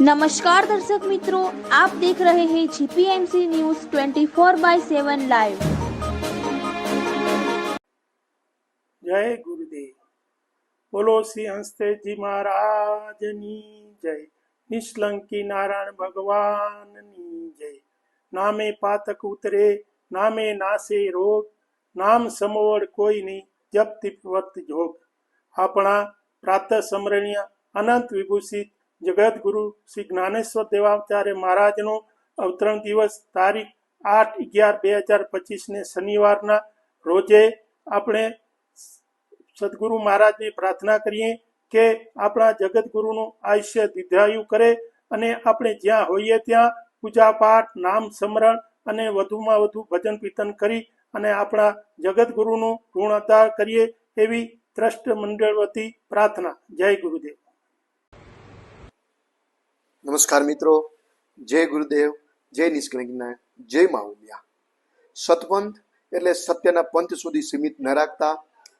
नमस्कार दर्शक मित्रों, आप देख रहे हैं GPMC news 24 four by seven live जय गुरुदेव। बोलो श्री हँसते जी महाराज नी जय। निष्लंकी नारायण भगवान नी जय। नामे पातक उतरे, नामे नासे रोग। नाम समोर कोई नहीं जब तिप वक्त जोग। अपना प्रातः समरणीय अनंत विभूषित જગતગુરુ શ્રી જ્ઞાનેશ્વર દેવાચાર્ય મહારાજનો અવતરણ દિવસ તારીખ આઠ અગિયાર બે હજાર પચીસને શનિવારના રોજે આપણે સદગુરુ મહારાજની પ્રાર્થના કરીએ કે આપણા જગતગુરુનું આયુષ્ય દીર્ઘાયુ કરે અને આપણે જ્યાં હોઈએ ત્યાં પૂજા પાઠ નામ સ્મરણ અને વધુમાં વધુ ભજન કીર્તન કરી અને આપણા જગતગુરુનું ઋણ અદા કરીએ એવી ટ્રસ્ટ મંડળ વતી પ્રાર્થના. જય ગુરુદેવ. નમસ્કાર મિત્રો. જય ગુરુદેવ, જય નિષ્કલંકના, જય માઉલિયા સતપંથ એટલે સત્યના પંથ સુધી સીમિત ન રાખતા,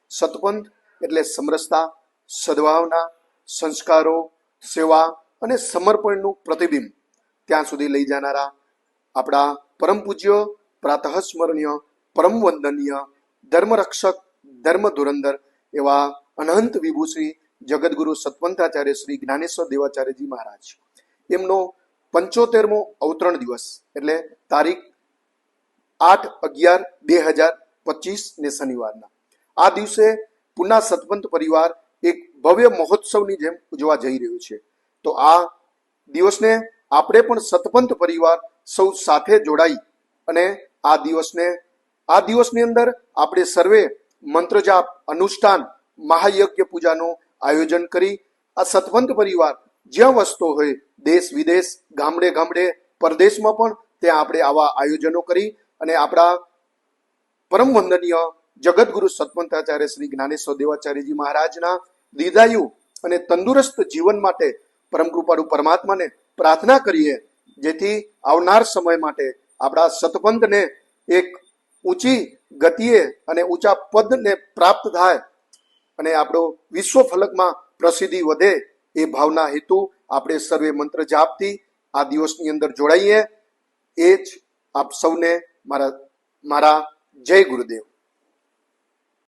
સતપંથ એટલે સમરસતા, સદભાવના, સંસ્કારો, સેવા અને સમર્પણનું પ્રતિબિંબ ત્યાં સુધી લઈ જનારા આપણા પરમ પૂજ્ય પ્રાતઃ સ્મરણીય પરમ વંદનીય, ધર્મરક્ષક, ધર્મ ધુરંધર એવા અનંત વિભૂષી જગદગુરુ સતપંથાચાર્ય શ્રી જ્ઞાનેશ્વર દેવાચાર્યજી મહારાજ. એમનો પંચોતેરમો અવતરણ દિવસ, એટલે તારીખ આઠ અગિયાર બે હજાર પચીસ ને શનિવારના. આ દિવસે પુના સતપંત પરિવાર એક ભવ્ય મહોત્સવની જેમ ઉજવા જઈ રહ્યું છે. તો આ દિવસને આપણે પણ સતપંત પરિવાર સૌ સાથે જોડાઈ અને આ દિવસને, આ દિવસની અંદર આપણે સર્વે મંત્રજાપ અનુષ્ઠાન મહાયજ્ઞ પૂજાનું આયોજન કરી આ સતપંત પરિવાર જ્યાં વસતો હોય, દેશ વિદેશ, ગામડે ગામડે, પરદેશમાં પણ ત્યાં આપણે આવા આયોજનો કરી અને આપણા પરમ વંદનીય જગતગુરુ સતપંથાચાર્ય શ્રી જ્ઞાનેશ્વર દેવાચાર્યજી મહારાજના દીર્ઘાયુ અને તંદુરસ્ત જીવન માટે પરમ કૃપાળુ પરમાત્માને પ્રાર્થના કરીએ, જેથી આવનાર સમય માટે આપણા સતપંથને એક ઊંચી ગતિએ અને ઊંચા પદને પ્રાપ્ત થાય અને આપણો વિશ્વ ફલકમાં પ્રસિદ્ધિ વધે. એ ભાવના હેતુ આપણે સર્વે મંત્ર જાપથી આ દિવસની અંદર જોડાઈએ. એ જ આપ સૌને મારા મારા જય ગુરુદેવ.